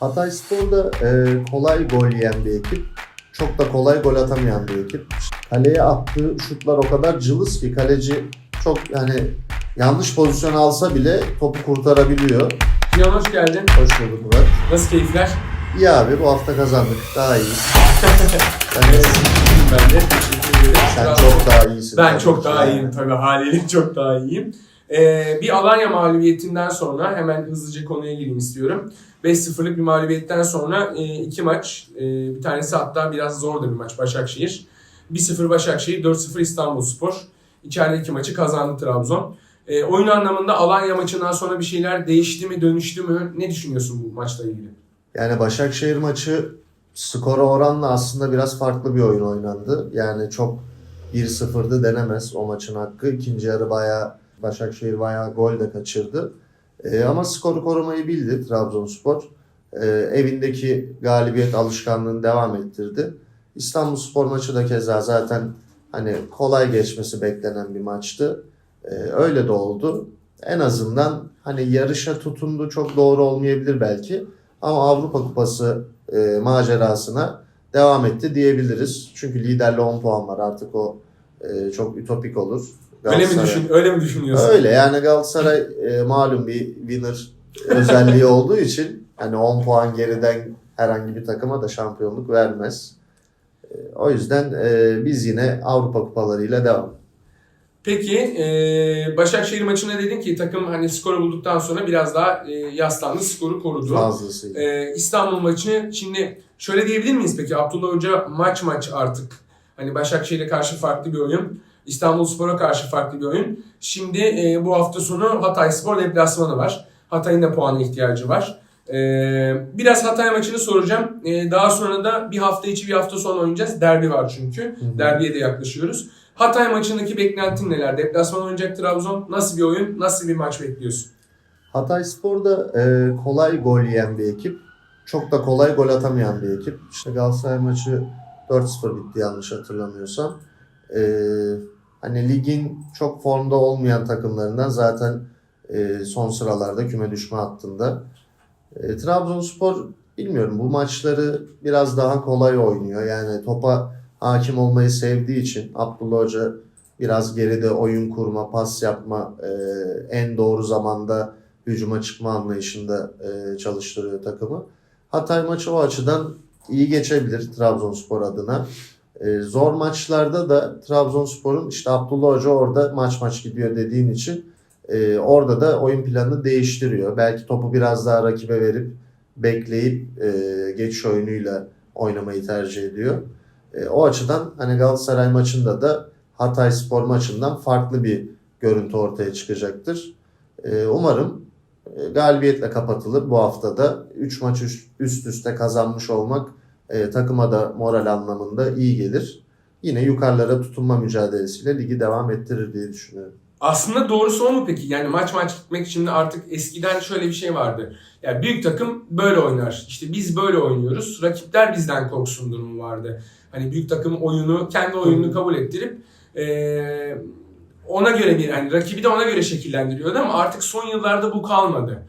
Hatay Spor da e, kolay gol yiyen bir ekip. Çok da kolay gol atamayan bir ekip. Kaleye attığı şutlar o kadar cılız ki kaleci çok yani yanlış pozisyon alsa bile topu kurtarabiliyor. Cihan hoş geldin. Hoş bulduk Murat. Nasıl keyifler? İyi abi bu hafta kazandık. Daha iyi. Sen, ben de. Sen çok daha iyisin. Ben tabii çok daha yani. iyiyim tabii haliyle çok daha iyiyim. Ee, bir Alanya mağlubiyetinden sonra hemen hızlıca konuya gireyim istiyorum. 5-0'lık bir mağlubiyetten sonra e, iki maç, e, bir tanesi hatta biraz zor da bir maç Başakşehir. 1-0 Başakşehir, 4-0 İstanbulspor. İçeride iki maçı kazandı Trabzon. E, oyun anlamında Alanya maçından sonra bir şeyler değişti mi, dönüştü mü? Ne düşünüyorsun bu maçla ilgili? Yani Başakşehir maçı skora oranla aslında biraz farklı bir oyun oynandı. Yani çok 1-0'dı denemez o maçın hakkı. İkinci yarı bayağı Başakşehir bayağı gol de kaçırdı. Ee, ama skoru korumayı bildi Trabzonspor. Ee, evindeki galibiyet alışkanlığını devam ettirdi. İstanbulspor maçı da keza zaten hani kolay geçmesi beklenen bir maçtı. Ee, öyle de oldu. En azından hani yarışa tutundu çok doğru olmayabilir belki. Ama Avrupa Kupası e, macerasına devam etti diyebiliriz. Çünkü liderle 10 puan var artık o e, çok ütopik olur. Öyle mi, düşün, öyle mi düşünüyorsun? Öyle yani Galatasaray e, malum bir winner özelliği olduğu için hani 10 puan geriden herhangi bir takıma da şampiyonluk vermez. E, o yüzden e, biz yine Avrupa kupalarıyla devam. Peki e, Başakşehir maçında dedin ki takım hani skoru bulduktan sonra biraz daha e, yaslandı, skoru korudu. Fazlasıyla. E, İstanbul maçı şimdi şöyle diyebilir miyiz peki Abdullah Hoca maç maç artık hani Başakşehir'e karşı farklı bir oyun, İstanbulspor'a karşı farklı bir oyun. Şimdi e, bu hafta sonu Hatayspor deplasmanı var. Hatay'ın da puana ihtiyacı var. E, biraz Hatay maçını soracağım. E, daha sonra da bir hafta içi bir hafta sonu oynayacağız. Derbi var çünkü. hı. Derbiye de yaklaşıyoruz. Hatay maçındaki beklentin neler? Deplasman oynayacak Trabzon. Nasıl bir oyun? Nasıl bir maç bekliyorsun? Hatay Spor da e, kolay gol yiyen bir ekip. Çok da kolay gol atamayan bir ekip. İşte Galatasaray maçı 4-0 bitti yanlış hatırlamıyorsam. E, hani ligin çok formda olmayan takımlarından zaten e, son sıralarda küme düşme hattında. E, Trabzonspor bilmiyorum bu maçları biraz daha kolay oynuyor. Yani topa hakim olmayı sevdiği için Abdullah Hoca biraz geride oyun kurma, pas yapma, e, en doğru zamanda hücuma çıkma anlayışında e, çalıştırıyor takımı. Hatay maçı o açıdan iyi geçebilir Trabzonspor adına. E, zor maçlarda da Trabzonspor'un işte Abdullah Hoca orada maç maç gidiyor dediğin için e, orada da oyun planını değiştiriyor. Belki topu biraz daha rakibe verip bekleyip e, geçiş oyunuyla oynamayı tercih ediyor. E, o açıdan hani Galatasaray maçında da Hatay Spor maçından farklı bir görüntü ortaya çıkacaktır. Umarım galibiyetle kapatılır bu haftada. 3 maç üst üste kazanmış olmak e, takıma da moral anlamında iyi gelir. Yine yukarılara tutunma mücadelesiyle ligi devam ettirir diye düşünüyorum. Aslında doğrusu o mu peki? Yani maç maç gitmek de artık eskiden şöyle bir şey vardı. Yani büyük takım böyle oynar. İşte biz böyle oynuyoruz. Rakipler bizden korksun durumu vardı. Hani büyük takım oyunu, kendi oyununu kabul ettirip eee, ona göre bir hani rakibi de ona göre şekillendiriyordu ama artık son yıllarda bu kalmadı.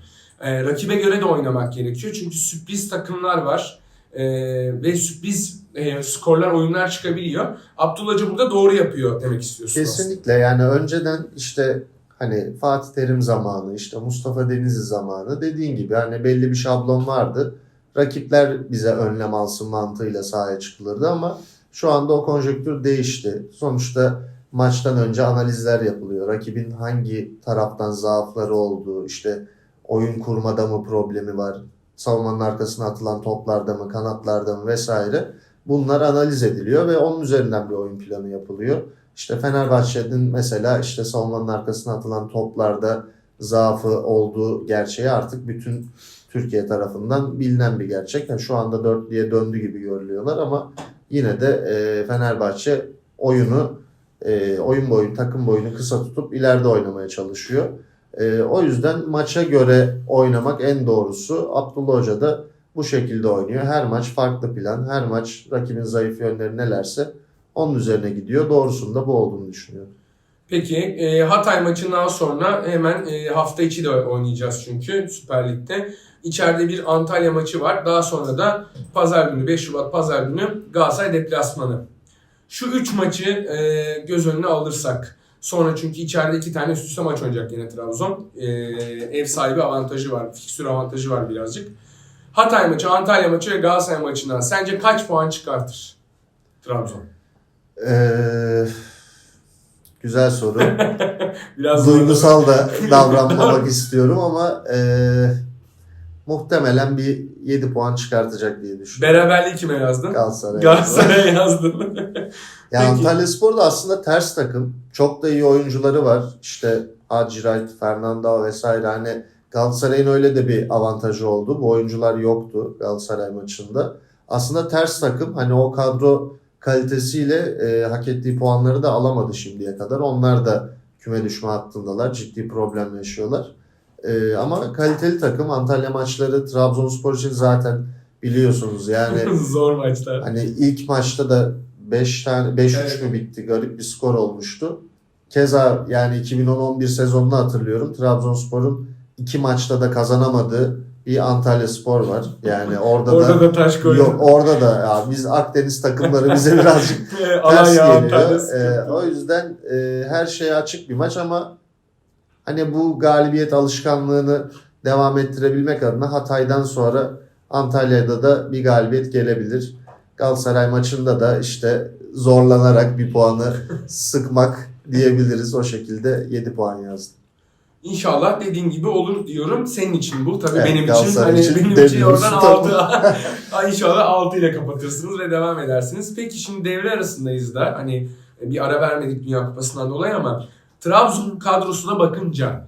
Eee, rakibe göre de oynamak gerekiyor. Çünkü sürpriz takımlar var. Eee, ve sürpriz eee, skorlar, oyunlar çıkabiliyor. Abdullah Hoca burada doğru yapıyor demek istiyorsun aslında. Kesinlikle yani önceden işte hani Fatih Terim zamanı işte Mustafa Denizli zamanı dediğin gibi hani belli bir şablon vardı. Rakipler bize önlem alsın mantığıyla sahaya çıkılırdı ama şu anda o konjonktür değişti. Sonuçta maçtan önce analizler yapılıyor. Rakibin hangi taraftan zaafları olduğu, işte oyun kurmada mı problemi var, savunmanın arkasına atılan toplarda mı, kanatlarda mı vesaire. Bunlar analiz ediliyor ve onun üzerinden bir oyun planı yapılıyor. İşte Fenerbahçe'nin mesela işte savunmanın arkasına atılan toplarda zaafı olduğu gerçeği artık bütün Türkiye tarafından bilinen bir gerçek. Yani şu anda dörtlüye döndü gibi görülüyorlar ama yine de e, Fenerbahçe oyunu e, oyun boyu takım boyunu kısa tutup ileride oynamaya çalışıyor. E, o yüzden maça göre oynamak en doğrusu. Abdullah Hoca da bu şekilde oynuyor. Her maç farklı plan. Her maç rakibin zayıf yönleri nelerse onun üzerine gidiyor. Doğrusunun da bu olduğunu düşünüyorum. Peki e, Hatay maçından sonra hemen e, hafta içi de oynayacağız çünkü Süper Lig'de. İçeride bir Antalya maçı var. Daha sonra da pazar günü 5 Şubat pazar günü Galatasaray deplasmanı. Şu 3 maçı e, göz önüne alırsak sonra çünkü içeride iki tane üst üste maç oynayacak yine Trabzon. E, ev sahibi avantajı var. Fikstür avantajı var birazcık. Hatay maçı, Antalya maçı ve Galatasaray maçından sence kaç puan çıkartır Trabzon? Ee, güzel soru. Biraz Duygusal da davranmamak istiyorum ama e, muhtemelen bir 7 puan çıkartacak diye düşünüyorum. Beraberliği kime yazdın? Galatasaray. Galatasaray'a yazdın. Ya Peki. Antalya Spor da aslında ters takım. Çok da iyi oyuncuları var. İşte Wright, Fernando vesaire. Hani Galatasaray'ın öyle de bir avantajı oldu. Bu oyuncular yoktu Galatasaray maçında. Aslında ters takım. Hani o kadro kalitesiyle e, hak ettiği puanları da alamadı şimdiye kadar. Onlar da küme düşme hattındalar. Ciddi problem yaşıyorlar. E, ama kaliteli takım. Antalya maçları Trabzonspor için zaten biliyorsunuz yani Zor maçlar. Hani ilk maçta da 5 tane 5-3 Evet. mü bitti? Garip bir skor olmuştu. Keza yani 2010-11 sezonunu hatırlıyorum. Trabzonspor'un iki maçta da kazanamadığı bir Antalya Spor var. Yani orada, Orada da, da taş koydun. yok orada da ya biz Akdeniz takımları bize birazcık ters geliyor. Ee, o yüzden e, her şeye açık bir maç ama hani bu galibiyet alışkanlığını devam ettirebilmek adına Hatay'dan sonra Antalya'da da bir galibiyet gelebilir. Galatasaray maçında da işte zorlanarak bir puanı sıkmak diyebiliriz. O şekilde 7 puan yazdım. İnşallah dediğin gibi olur diyorum. Senin için bu. Tabii Evet, benim için hani için benim için oradan Tamam. 6 inşallah 6 ile kapatırsınız ve devam edersiniz. Peki şimdi devre arasındayız da hani bir ara vermedik Dünya Kupası'ndan dolayı ama Trabzon kadrosuna bakınca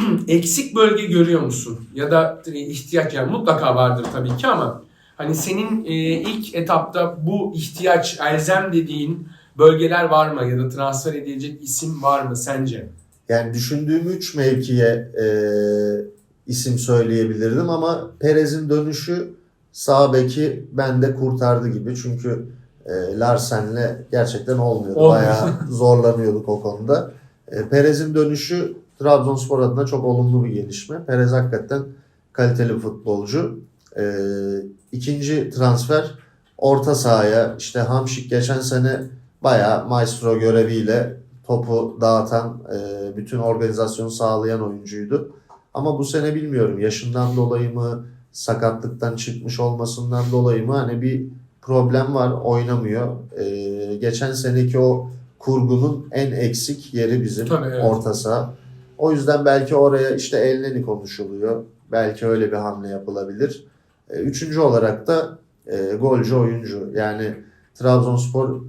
eksik bölge görüyor musun? Ya da ihtiyaç yani mutlaka vardır tabii ki ama hani senin e, ilk etapta bu ihtiyaç elzem dediğin bölgeler var mı ya da transfer edilecek isim var mı sence? Yani düşündüğüm 3 mevkiye e, isim söyleyebilirdim ama Perez'in dönüşü sağ beki bende kurtardı gibi. Çünkü e, Larsen'le gerçekten olmuyordu. Olmuyor. Bayağı zorlanıyorduk o konuda. E, Perez'in dönüşü Trabzonspor adına çok olumlu bir gelişme. Perez hakikaten kaliteli futbolcu. E, ikinci transfer orta sahaya işte Hamşik geçen sene bayağı maestro göreviyle topu dağıtan, e, bütün organizasyonu sağlayan oyuncuydu. Ama bu sene bilmiyorum yaşından dolayı mı, sakatlıktan çıkmış olmasından dolayı mı hani bir problem var oynamıyor. E, geçen seneki o kurgunun en eksik yeri bizim Tabii, evet. orta saha. O yüzden belki oraya işte Elneni konuşuluyor. Belki öyle bir hamle yapılabilir. E, üçüncü olarak da e, golcü oyuncu. Yani Trabzonspor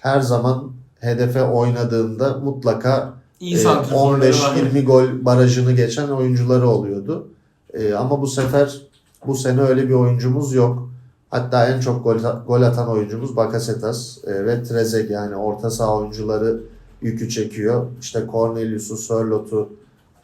her zaman hedefe oynadığında mutlaka e, santrforları var. 15-20 gol barajını geçen oyuncuları oluyordu. E, ama bu sefer bu sene öyle bir oyuncumuz yok. Hatta en çok gol, gol atan oyuncumuz Bakasetas e, ve Trezeg yani orta saha oyuncuları yükü çekiyor. İşte Cornelius'u, Sörlot'u,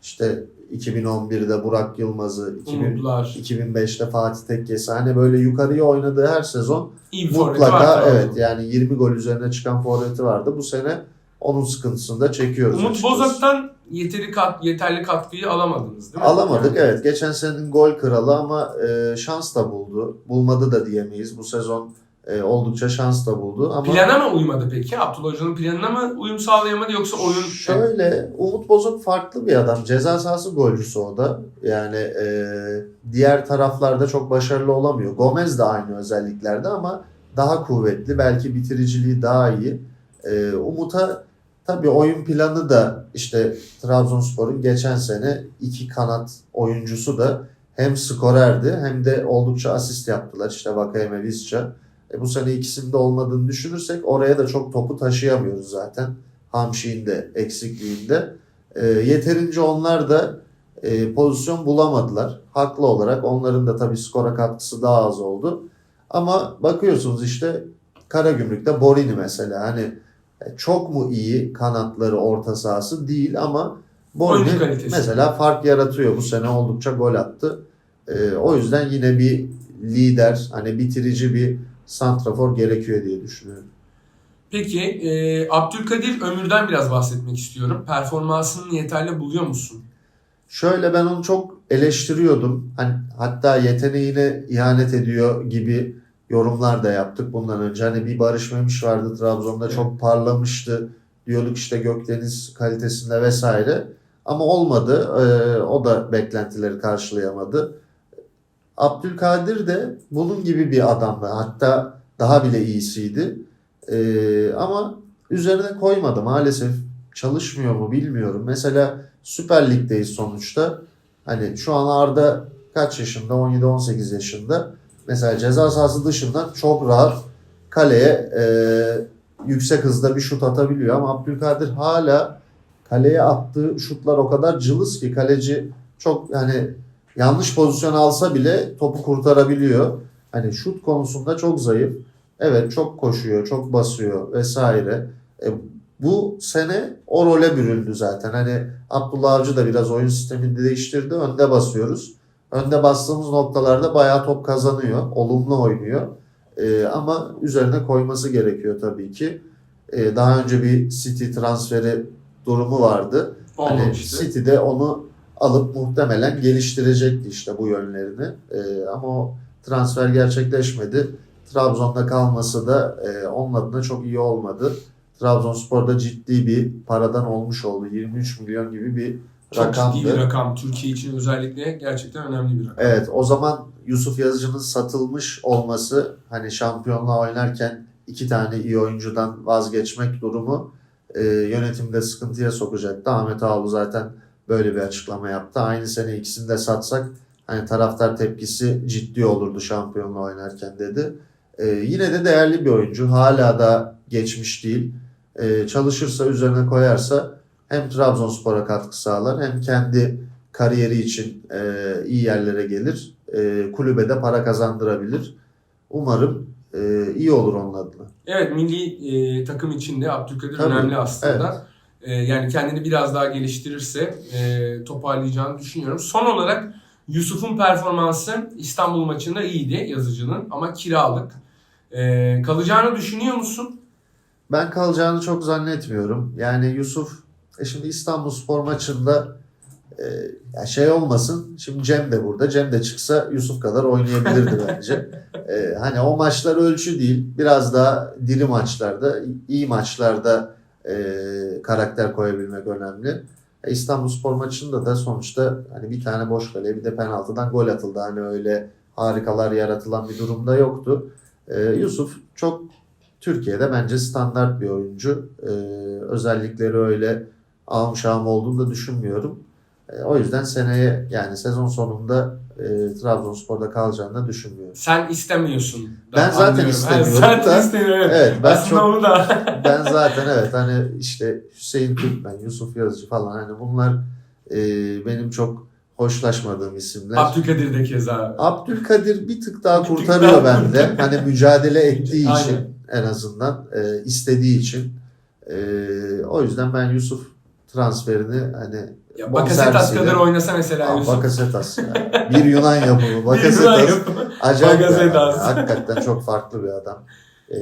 işte 2011'de Burak Yılmaz'ı, 2000, Umutlar. 2005'te Fatih Tekkesi hani böyle yukarıya oynadığı her sezon İyi mutlaka evet yani 20 gol üzerine çıkan forveti vardı. Bu sene onun sıkıntısını da çekiyoruz. Umut açıkçası. Bozok'tan yeteri kat, yeterli katkıyı alamadınız değil mi? Alamadık Yani evet. Geçen senenin gol kralı ama e, şans da buldu. Bulmadı da diyemeyiz. Bu sezon e, oldukça şans da buldu. Ama Plana mı uymadı peki? Abdullah Hoca'nın planına mı uyum sağlayamadı yoksa oyun... Şöyle Umut Bozok farklı bir adam. Ceza sahası golcüsü o da. Yani e, diğer taraflarda çok başarılı olamıyor. Gomez de aynı özelliklerde ama daha kuvvetli. Belki bitiriciliği daha iyi. E, Umut'a tabii oyun planı da işte Trabzonspor'un geçen sene iki kanat oyuncusu da hem skorerdi hem de oldukça asist yaptılar. İşte Vakayeme Visca. E, bu sene ikisinde olmadığını düşünürsek oraya da çok topu taşıyamıyoruz zaten. Hamşik'in de eksikliğinde. E, yeterince onlar da e, pozisyon bulamadılar. Haklı olarak onların da tabii skora katkısı daha az oldu. Ama bakıyorsunuz işte Karagümrük'te Borini mesela hani çok mu iyi kanatları orta sahası değil ama kalitesi. mesela fark yaratıyor. Bu sene oldukça gol attı. E, o yüzden yine bir lider hani bitirici bir santrafor gerekiyor diye düşünüyorum. Peki e, Abdülkadir Ömür'den biraz bahsetmek istiyorum. Performansını yeterli buluyor musun? Şöyle ben onu çok eleştiriyordum. Hani hatta yeteneğine ihanet ediyor gibi yorumlar da yaptık bundan önce. Hani bir Barış Memiş vardı Trabzon'da Evet. çok parlamıştı. Diyorduk işte Gökdeniz kalitesinde vesaire. Ama olmadı. Ee, o da beklentileri karşılayamadı. Abdülkadir de bunun gibi bir adamdı. Hatta daha bile iyisiydi. Ee, ama üzerine koymadı maalesef. Çalışmıyor mu bilmiyorum. Mesela Süper Lig'deyiz sonuçta. Hani şu an Arda kaç yaşında? 17-18 yaşında. Mesela ceza sahası dışından çok rahat kaleye e, yüksek hızda bir şut atabiliyor. Ama Abdülkadir hala kaleye attığı şutlar o kadar cılız ki kaleci çok yani yanlış pozisyon alsa bile topu kurtarabiliyor. Hani şut konusunda çok zayıf. Evet çok koşuyor, çok basıyor vesaire. E, bu sene o role büründü zaten. Hani Abdullah Avcı da biraz oyun sistemini değiştirdi. Önde basıyoruz. Önde bastığımız noktalarda bayağı top kazanıyor. Olumlu oynuyor. Ee, ama üzerine koyması gerekiyor tabii ki. Ee, daha önce bir City transferi durumu vardı. Hani. City de onu alıp muhtemelen geliştirecekti işte bu yönlerini. Ee, ama o transfer gerçekleşmedi. Trabzon'da kalması da e, onun adına çok iyi olmadı. Trabzonspor'da ciddi bir paradan olmuş oldu. 23 milyon gibi bir Çok rakamdı. ciddi bir rakam. Türkiye için özellikle gerçekten önemli bir rakam. Evet o zaman Yusuf Yazıcı'nın satılmış olması hani şampiyonluğa oynarken iki tane iyi oyuncudan vazgeçmek durumu e, yönetimde sıkıntıya sokacaktı. Ahmet Ağaoğlu zaten böyle bir açıklama yaptı. Aynı sene ikisini de satsak hani taraftar tepkisi ciddi olurdu şampiyonluğa oynarken dedi. E, yine de değerli bir oyuncu. Hala da geçmiş değil. E, çalışırsa üzerine koyarsa hem Trabzonspor'a katkı sağlar hem kendi kariyeri için e, iyi yerlere gelir. E, kulübede para kazandırabilir. Umarım e, iyi olur onun adına. Evet milli e, takım içinde Abdülkadir Tabii, önemli aslında. E, yani kendini biraz daha geliştirirse e, toparlayacağını düşünüyorum. Son olarak Yusuf'un performansı İstanbul maçında iyiydi yazıcının ama kiralık. E, kalacağını düşünüyor musun? Ben kalacağını çok zannetmiyorum. Yani Yusuf e şimdi İstanbul Spor maçında e, ya şey olmasın. Şimdi Cem de burada. Cem de çıksa Yusuf kadar oynayabilirdi bence. E, hani o maçlar ölçü değil. Biraz daha diri maçlarda, iyi maçlarda e, karakter koyabilmek önemli. E, İstanbul Spor maçında da sonuçta hani bir tane boş kale bir de penaltıdan gol atıldı. Hani öyle harikalar yaratılan bir durumda yoktu. E, Yusuf çok Türkiye'de bence standart bir oyuncu. Ee, özellikleri öyle ağım şahım olduğunu da düşünmüyorum. Ee, o yüzden seneye yani sezon sonunda e, Trabzonspor'da kalacağını da düşünmüyorum. Sen istemiyorsun. Ben zaten Anlıyorum. istemiyorum Sen da- istemiyorum. Evet ben Aslında çok onu da. ben zaten evet hani işte Hüseyin Türkmen, Yusuf Yazıcı falan hani bunlar e, benim çok hoşlaşmadığım isimler. Abdülkadir de keza. Abdülkadir bir tık daha Bir tık kurtarıyor daha bende. Hani mücadele ettiği Aynen. için en azından e, istediği için. E, o yüzden ben Yusuf transferini hani Ya Bakasetas kadar oynasa mesela Aa. Bakasetas ya. Bir Yunan yapımı. Bakasetas acayip. Bakasetas. Hakikaten çok farklı bir adam. E,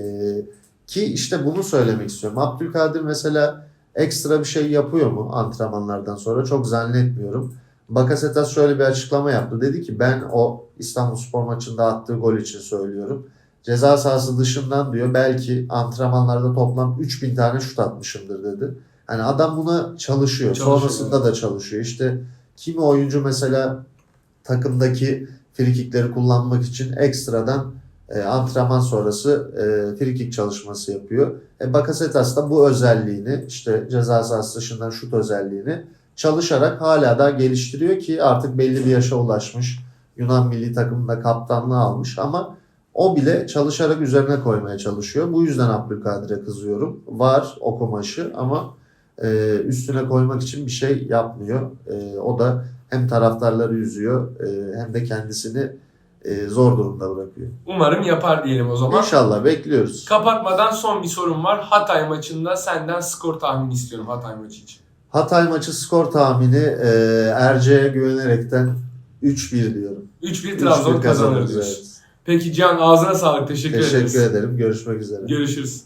ki işte bunu söylemek istiyorum. Abdülkadir mesela ekstra bir şey yapıyor mu antrenmanlardan sonra? Çok zannetmiyorum. Bakasetas şöyle bir açıklama yaptı. Dedi ki ben o İstanbul Spor maçında attığı gol için söylüyorum. Ceza sahası dışından diyor belki antrenmanlarda toplam 3000 tane şut atmışımdır dedi. Hani adam buna çalışıyor. Çalışıyor, Sonrasında da çalışıyor. İşte kimi oyuncu mesela takımdaki frikikleri kullanmak için ekstradan e, antrenman sonrası e, frikik çalışması yapıyor. E, Bakasetas da bu özelliğini işte ceza sahası dışından şut özelliğini çalışarak hala da geliştiriyor ki artık belli bir yaşa ulaşmış. Yunan milli takımında kaptanlığı almış ama o bile çalışarak üzerine koymaya çalışıyor. Bu yüzden Abdülkadir'e kızıyorum. Var o kumaşı ama e, üstüne koymak için bir şey yapmıyor. E, o da hem taraftarları üzüyor e, hem de kendisini e, zor durumda bırakıyor. Umarım yapar diyelim o zaman. İnşallah bekliyoruz. Kapatmadan son bir sorum var. Hatay maçında senden skor tahmini istiyorum Hatay maçı için. Hatay maçı skor tahmini e, Erce'ye güvenerekten 3-1 diyorum. 3-1 Trabzon 3-1 kazanır diyorsun. evet. Peki Can ağzına sağlık. Teşekkür, Teşekkür ederiz. ederim. Görüşmek üzere. Görüşürüz.